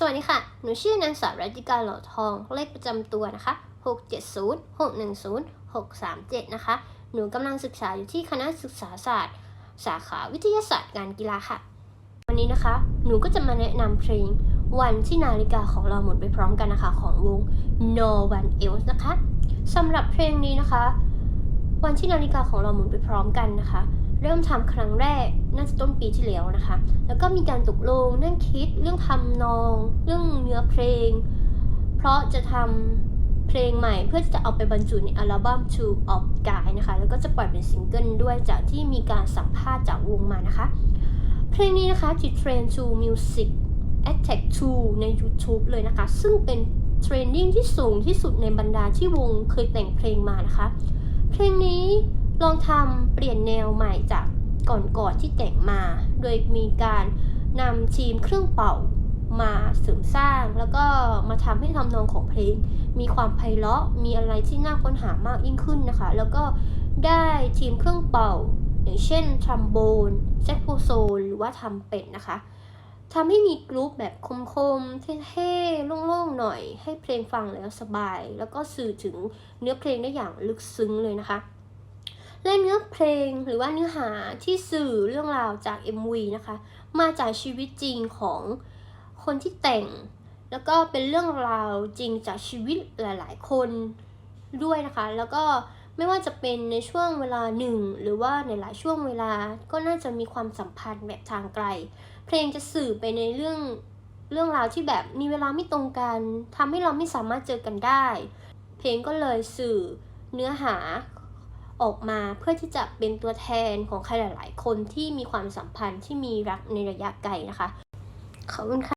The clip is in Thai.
สวัสดีค่ะ หนูชื่อนางสาวรัติการหล่อทอง เลขประจำตัวนะคะ 670 610 637 นะคะ หนูกำลังศึกษาอยู่ที่คณะศึกษาศาสตร์ สาขาวิทยาศาสตร์การกีฬาค่ะ วันนี้นะคะ หนูก็จะมาแนะนำเพลง วันที่นาฬิกาของเราหมุนไปพร้อมกันนะคะ ของวง No One Else นะคะสำหรับเพลงนี้นะคะ วันที่นาฬิกาของเราหมุนไปพร้อมกันนะคะ เริ่มทำครั้งแรกน่าจะต้นปีที่แล้วนะคะ แล้วก็มีการตกลงนั่งคิดเรื่องทำนอง เรื่องเนื้อเพลง เพราะจะทำเพลงใหม่เพื่อจะเอาไปบรรจุในอัลบั้ม Two of Guy นะคะ แล้วก็จะปล่อยเป็นซิงเกิลด้วยจากที่มีการสัมภาษณ์จากวงมานะคะ เพลงนี้นะคะติดเทรน to music attack 2 ใน YouTube เลยนะคะ ซึ่งเป็นเทรนดิ้งที่สูงที่สุดในบรรดาที่วงเคยแต่งเพลงมานะคะ เพลงนี้ ลองทำเปลี่ยนแนวใหม่จากก่อนๆที่แต่งมา โดยมีการนำทีมเครื่องเป่ามาเสริมสร้าง แล้วก็มาทำให้ทำนองของเพลง มีความไพเราะมีอะไรที่น่าค้นหามากยิ่งขึ้นนะคะ แล้วก็ได้ทีมเครื่องเป่า อย่างเช่นทรัมโบนแซกโฟโซนหรือว่าทำเป็ดนะคะทำให้มีกรุ๊ปแบบคมๆเท่ๆโล่งๆหน่อย ให้เพลงฟังแล้วสบาย แล้วก็สื่อถึงเนื้อเพลงได้อย่างลึกซึ้งเลยนะคะ และเนื้อเพลงหรือว่าเนื้อหาที่สื่อเรื่องราวจาก MV นะคะ มาจากชีวิตจริงของคนที่แต่ง แล้วก็เป็นเรื่องราวจริงจากชีวิตหลาย ๆ คนด้วยนะคะ แล้วก็ไม่ว่าจะเป็นในช่วงเวลาหนึ่งหรือว่าในหลายช่วงเวลาก็น่าจะมีความสัมพันธ์แบบทางไกล เพลงจะสื่อไปในเรื่องเรื่องราวที่แบบมีเวลาไม่ตรงกันทำให้เราไม่สามารถเจอกันได้ เพลงก็เลยสื่อเนื้อหา ออกมาเพื่อที่จะเป็นตัวแทนของใครหลาย ๆ คนที่มีความสัมพันธ์ที่มีรักในระยะไกลนะคะขอบคุณค่ะ